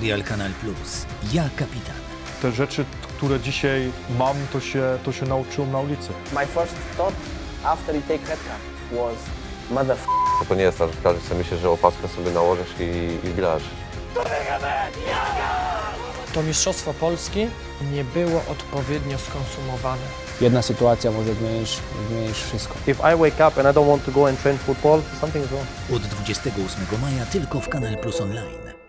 Serial Kanal Plus. Ja kapitan. Te rzeczy, które dzisiaj mam, to się, to się nauczyłem na ulicy. My first thought after you take card was mother To nie jest tak, że każdy sobie myśli, że opaskę sobie nałożysz i, i bilasz. To Mistrzostwo Polski nie było odpowiednio skonsumowane. Jedna sytuacja może zmienić, zmienić wszystko. If I wake up and I don't want to go and train football, something is wrong. Od 28 maja tylko w Kanal Plus Online.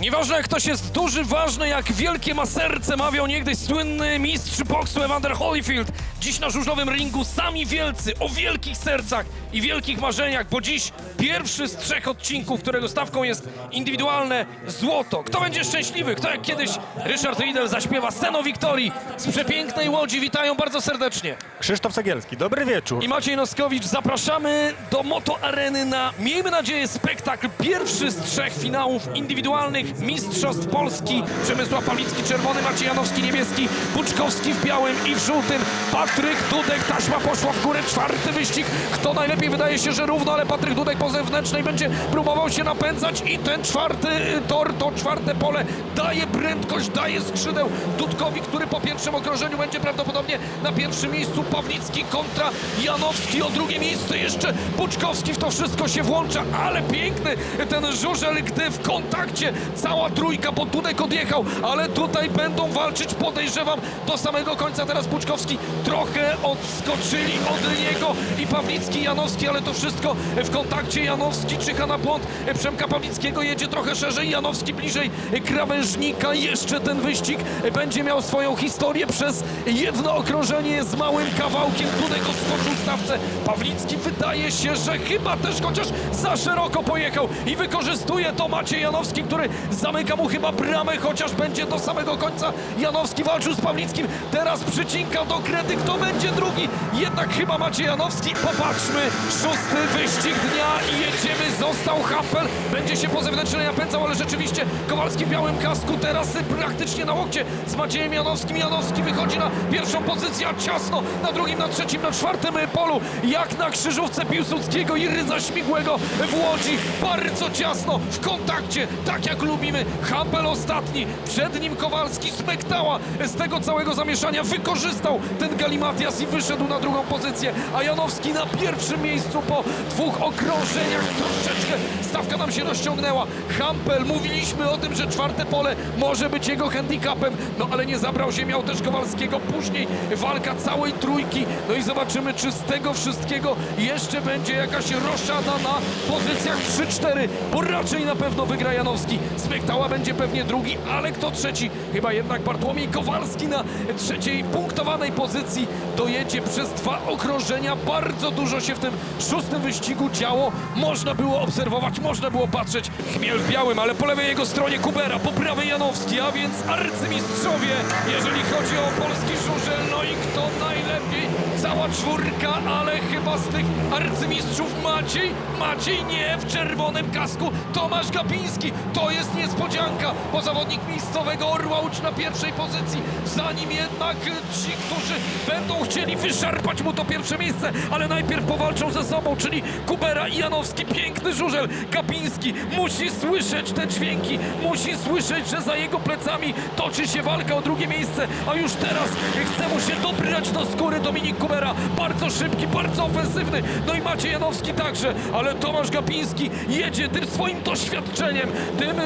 Nieważne jak ktoś jest duży, ważne jak wielkie ma serce, mawiał niegdyś słynny mistrz boksu Evander Holyfield. Dziś na żużlowym ringu sami wielcy, o wielkich sercach i wielkich marzeniach, bo dziś pierwszy z trzech odcinków, którego stawką jest indywidualne złoto. Kto będzie szczęśliwy? Kto jak kiedyś Ryszard Riedel zaśpiewa Seno Wiktorii z przepięknej Łodzi. Witają bardzo serdecznie. Krzysztof Cegielski, dobry wieczór. I Maciej Noskowicz, zapraszamy do Moto Areny na, miejmy nadzieję, spektakl. Pierwszy z trzech finałów indywidualnych Mistrzostw Polski. Przemysław Pawlicki, czerwony, Maciej Janowski, niebieski, Puczkowski w białym i w żółtym. Patryk Dudek, taśma poszła w górę, czwarty wyścig. Kto najlepiej? Wydaje się, że równo, ale Patryk Dudek po zewnętrznej będzie próbował się napędzać i ten czwarty y, tor, to czwarte pole daje prędkość, daje skrzydeł Dudkowi, który po pierwszym okrążeniu będzie prawdopodobnie na pierwszym miejscu. Pawlicki kontra Janowski o drugie miejsce. Jeszcze Puczkowski w to wszystko się włącza, ale piękny ten żużel, gdy w kontakcie cała trójka, bo Dudek odjechał, ale tutaj będą walczyć, podejrzewam, do samego końca. Teraz Puczkowski trochę odskoczyli od niego i Pawlicki, Janowski, ale to wszystko w kontakcie. Janowski czyha na błąd Przemka Pawlickiego, jedzie trochę szerzej, Janowski bliżej krawężnika. Jeszcze ten wyścig będzie miał swoją historię przez jedno okrążenie z małym kawałkiem. Dudek odskoczył stawce. Pawlicki wydaje się, że chyba też chociaż za szeroko pojechał i wykorzystuje to Maciej Janowski, który zamyka mu chyba bramę, chociaż będzie do samego końca. Janowski walczył z Pawlickim, teraz przycinka do kredy, kto będzie drugi? Jednak chyba Maciej Janowski. Popatrzmy, szósty wyścig dnia i jedziemy, został Hampel, będzie się po zewnętrznej napędzał, ale rzeczywiście Kowalski w białym kasku, teraz praktycznie na łokcie z Maciejem Janowskim. Janowski wychodzi na pierwszą pozycję, ciasno na drugim, na trzecim, na czwartym polu, jak na krzyżówce Piłsudskiego i Rydza Śmigłego w Łodzi. Bardzo ciasno, w kontakcie, tak jak lubimy. Hampel ostatni, przed nim Kowalski smektała z tego całego zamieszania, wykorzystał ten galimatias i wyszedł na drugą pozycję, a Janowski na pierwszym miejscu po dwóch okrążeniach. Troszeczkę stawka nam się rozciągnęła. Hampel, mówiliśmy o tym, że czwarte pole może być jego handicapem, no ale nie zabrał się, miał też Kowalskiego. Później walka całej trójki, no i zobaczymy, czy z tego wszystkiego jeszcze będzie jakaś roszada na pozycjach 3-4, bo raczej na pewno wygra Janowski. Smektała będzie pewnie drugi, ale kto trzeci? Chyba jednak Bartłomiej Kowalski na trzeciej punktowanej pozycji dojedzie przez dwa okrążenia. Bardzo dużo się w tym szóstym wyścigu działo. Można było obserwować, można było patrzeć. Chmiel w białym, ale po lewej jego stronie Kubera, po prawej Janowski, a więc arcymistrzowie, jeżeli chodzi o polski żużel. No i kto najlepiej? Cała czwórka, ale tych arcymistrzów Maciej, Maciej nie w czerwonym kasku, Tomasz Gapiński. To jest niespodzianka, bo zawodnik miejscowego Orła Łódź na pierwszej pozycji. Zanim jednak ci, którzy będą chcieli wyszarpać mu to pierwsze miejsce, ale najpierw powalczą ze sobą, czyli Kubera i Janowski. Piękny żużel. Gapiński musi słyszeć te dźwięki, musi słyszeć, że za jego plecami toczy się walka o drugie miejsce, a już teraz chce mu się dobrać do skóry Dominik Kubera. Bardzo szybki, bardzo ofensywny. No i Maciej Janowski także, ale Tomasz Gapiński jedzie tym swoim doświadczeniem, tym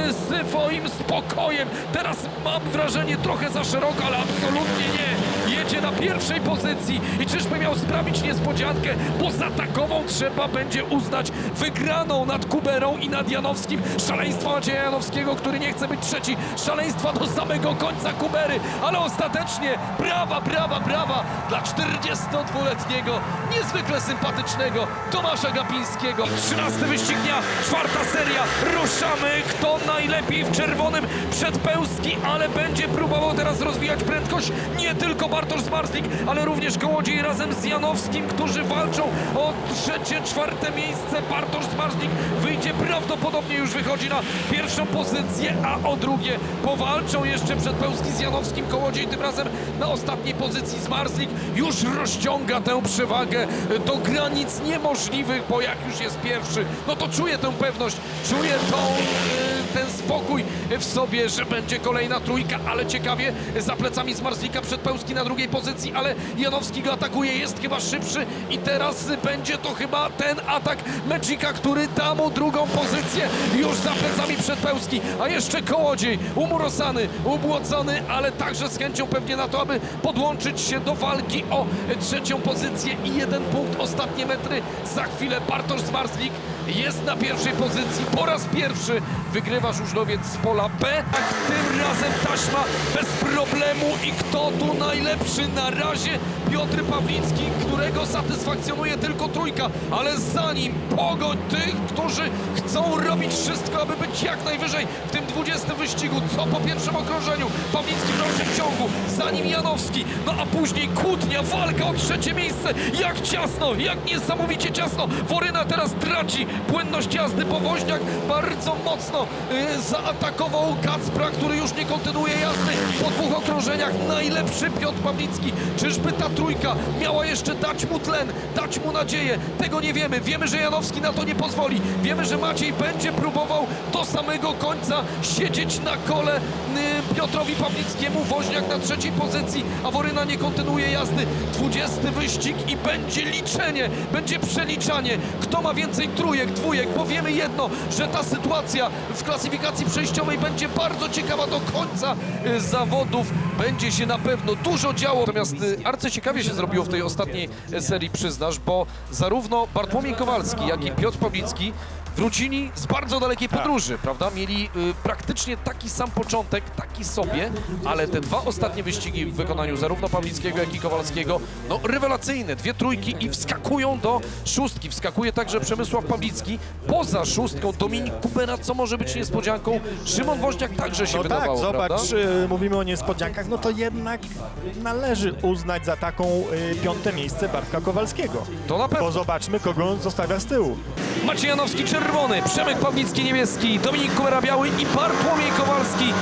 swoim spokojem. Teraz mam wrażenie trochę za szeroko, ale absolutnie nie. Jedzie na pierwszej pozycji i czyżby miał sprawić niespodziankę, bo za takową trzeba będzie uznać wygraną nad Kuberą i nad Janowskim. Szaleństwo Macieja Janowskiego, który nie chce być trzeci. Szaleństwa do samego końca Kubery, ale ostatecznie brawa, brawa, brawa dla 42-letniego, niezwykle sympatycznego Tomasza Gapińskiego. 13 wyścig dnia, czwarta seria. Ruszamy. Kto najlepiej w czerwonym przed Pełski, ale będzie próbował teraz rozwijać prędkość nie tylko Bartosz Zmarzlik, ale również Kołodziej razem z Janowskim, którzy walczą o trzecie, czwarte miejsce. Bartosz Zmarzlik wyjdzie prawdopodobnie już wychodzi na pierwszą pozycję, a o drugie powalczą jeszcze przed Pełski z Janowskim. Kołodziej tym razem na ostatniej pozycji Zmarzlik już rozciąga tę przewagę do granic niemożliwych, bo jak już jest pierwszy, no to czuje tę pewność, czuje tą... Ten spokój w sobie, że będzie kolejna trójka, ale ciekawie za plecami Zmarzlika przed Pełski na drugiej pozycji, ale Janowski go atakuje, jest chyba szybszy i teraz będzie to chyba ten atak Meczika, który da mu drugą pozycję już za plecami przed Pełski, a jeszcze Kołodziej, umurosany, ubłocony, ale także z chęcią pewnie na to, aby podłączyć się do walki o trzecią pozycję i jeden punkt, ostatnie metry. Za chwilę Bartosz Zmarzlik jest na pierwszej pozycji. Po raz pierwszy wygrywa żużlowiec z pola B. Tak tym razem taśma bez problemu i kto tu najlepszy na razie? Piotr Pawlicki, którego satysfakcjonuje tylko trójka, ale za nim pogoń tych, którzy chcą robić wszystko, aby być jak najwyżej w tym 20 wyścigu. Co po pierwszym okrążeniu? Pawlicki w dalszym ciągu, za nim Janowski, no a później kłótnia, walka o trzecie miejsce. Jak ciasno, jak niesamowicie ciasno. Woryna teraz traci płynność jazdy. Powoźniak bardzo mocno y, zaatakował Kacpra, który już nie kontynuuje jazdy po dwóch okrążeniach. Najlepszy Piotr Pawlicki. Czyżby ta trójka miała jeszcze dać mu tlen, dać mu nadzieję? Tego nie wiemy. Wiemy, że Janowski na to nie pozwoli. Wiemy, że Maciej będzie próbował do samego końca siedzieć na kole y, Piotrowi Pawlickiemu. Woźniak na trzeciej pozycji, a Woryna nie kontynuuje jazdy. 20 wyścig i będzie liczenie, będzie przeliczanie. Kto ma więcej trójek, dwójek, bo wiemy jedno, że ta sytuacja w klasyfikacji przejściowej będzie bardzo ciekawa do końca y, zawodów. Będzie się na pewno dużo działo. Natomiast y, arcyciekawie się zrobiło w tej ostatniej serii, przyznasz, bo zarówno Bartłomiej Kowalski, jak i Piotr Pawlicki wrócili z bardzo dalekiej podróży, prawda? Mieli y, praktycznie taki sam początek, taki sobie, ale te dwa ostatnie wyścigi w wykonaniu zarówno Pawlickiego, jak i Kowalskiego, no rewelacyjne, dwie trójki i wskakują do szóstki. Wskakuje także Przemysław Pawlicki. Poza szóstką Dominik Kubera, co może być niespodzianką. Szymon Woźniak także się No tak, wydawało, zobacz, prawda? y, mówimy o niespodziankach, no to jednak należy uznać za taką y, piąte miejsce Bartka Kowalskiego. To na pewno. Bo zobaczmy, kogo on zostawia z tyłu. Maciej Janowski czerwony, Przemek Pawlicki niebieski, Dominik Kubera biały i Bartłomiej Kowalski.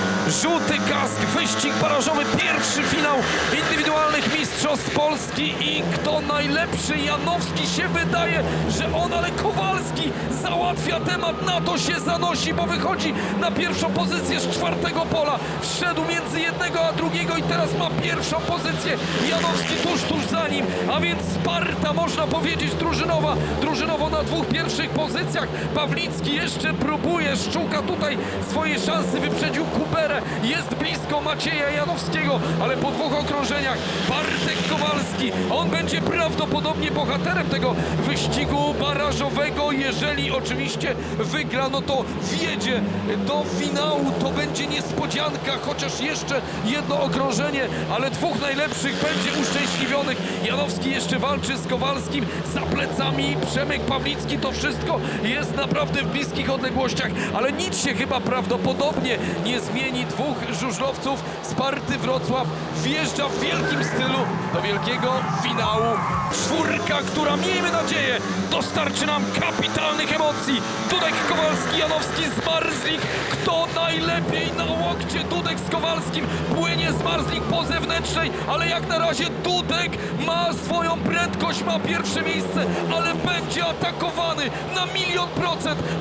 Żółty kask, wyścig barażowy, pierwszy finał indywidualnych mistrzostw Polski. I kto najlepszy? Janowski się wydaje, że on, ale Kowalski załatwia temat, na to się zanosi, bo wychodzi na pierwszą pozycję z czwartego pola, wszedł między jednego a drugiego i teraz ma pierwszą pozycję, Janowski tuż, tuż za nim, a więc Sparta można powiedzieć drużynowa, drużynowo na dwóch pierwszych pozycjach, Pawlicki jeszcze próbuje, Szczuka tutaj swoje szanse wyprzedził Kuberę, jest blisko Macieja Janowskiego, ale po dwóch okrążeniach Bartek Kowalski, on będzie prawdopodobnie bohaterem tego wyścigu barażowego, jeżeli oczywiście wygra, no to wjedzie do finału, to będzie niespodzianka, chociaż jeszcze jedno okrążenie, ale dwóch najlepszych będzie uszczęśliwionych. Janowski jeszcze walczy z Kowalskim, za plecami Przemek Pawlicki, to wszystko jest naprawdę w bliskich odległościach, ale nic się chyba prawdopodobnie nie zmieni. Dwóch żużlowców Sparty Wrocław wjeżdża w wielkim stylu do wielkiego finału. Czwórka, która miejmy nadzieję dostarczy nam kapitalnych emocji. Dudek, Kowalski, Janowski, Zmarzlik. Kto najlepiej na łokcie? Dudek z Kowalskim płynie Zmarzlik po zewnętrznej, ale jak na razie Dudek ma swoją prędkość, ma pierwsze miejsce, ale będzie atakowany na milion procent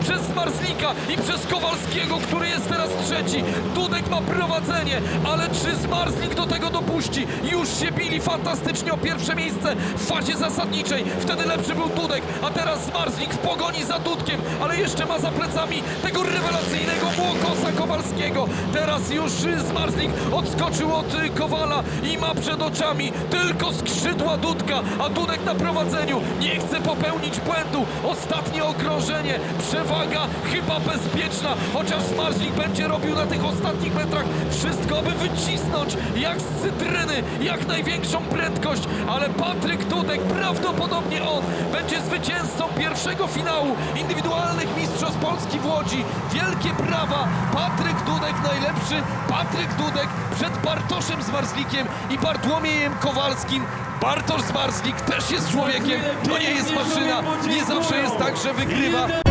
przez Zmarzlika i przez Kowalskiego, który jest teraz trzeci. Dudek ma prowadzenie, ale czy Zmarzlik do tego dopuści? Już się bili fantastycznie o pierwsze miejsce w fazie zasadniczej. Wtedy lepszy był Dudek, a teraz Zmarzlik w pogoni za Dudkiem, ale jeszcze ma za plecami tego rewelacyjnego Młokosa Kowalskiego. Teraz już Zmarzlik odskoczył od Kowala i ma przed oczami tylko skrzydła Dudka, a Dudek na prowadzeniu nie chce popełnić błędu. Ostatnie okrążenie, przewaga chyba bezpieczna, chociaż Zmarzlik będzie robił na tych ostatnich metrach wszystko, aby wycisnąć jak z cytryny, jak największą prędkość, ale Patryk Dudek, prawdopodobnie on, będzie zwycięzcą pierwszego finału indywidualnych Mistrzostw Polski w Łodzi. Wielkie brawa, Patryk Dudek najlepszy, Patryk Dudek przed Bartoszem Zmarzlikiem i Bartłomiejem Kowalskim. Bartosz Zmarzlik też jest człowiekiem, to nie jest maszyna, nie zawsze jest tak, że wygrywa.